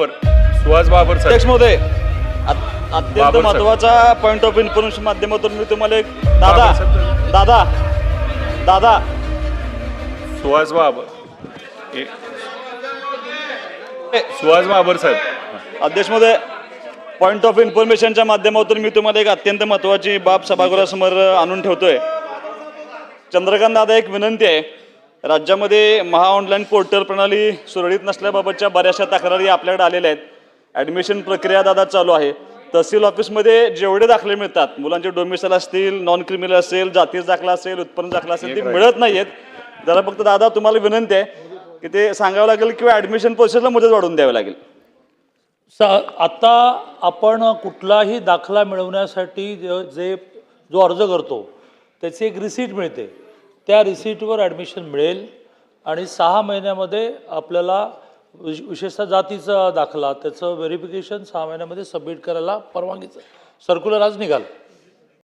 सुहास बाबर अध्यक्ष महोदय अत- अत्यंत. महत्त्वाचा पॉईंट ऑफ इन्फॉर्मेशन माध्यमातून मी तुम्हाला एक दादा. दादा दादा. सुहास बाबर. सुहास बाबर साहेब. अध्यक्ष महोदय पॉईंट ऑफ इन्फॉर्मेशनच्या माध्यमातून मी तुम्हाला एक अत्यंत महत्वाची बाब सभागृहासमोर आणून ठेवतोय. चंद्रकांत दादा एक विनंती आहे. राज्यामध्ये महा ऑनलाईन पोर्टल प्रणाली सुरळीत नसल्याबाबतच्या बऱ्याचशा तक्रारी आपल्याकडे आलेल्या आहेत. ॲडमिशन प्रक्रिया दादा चालू आहे. तहसील ऑफिसमध्ये जेवढे दाखले मिळतात मुलांचे डोमिसाईल असतील नॉन क्रिमिनल असेल जातीचा दाखला असेल उत्पन्न दाखला असेल ते मिळत नाही आहेत जरा फक्त दादा तुम्हाला विनंती आहे की ते सांगावं लागेल किंवा ॲडमिशन प्रोसेसला मुदत वाढवून द्यावी लागेल. स आता आपण कुठलाही दाखला मिळवण्यासाठी ज- जे जो अर्ज करतो त्याची एक रिसीट मिळते. त्या रिसीटवर ॲडमिशन मिळेल आणि सहा महिन्यामध्ये आपल्याला विश- विशेषतः जातीचा दाखला त्याचं व्हेरिफिकेशन सहा महिन्यामध्ये सबमिट करायला परवानगीचं. सर्क्युलर आज निघालं.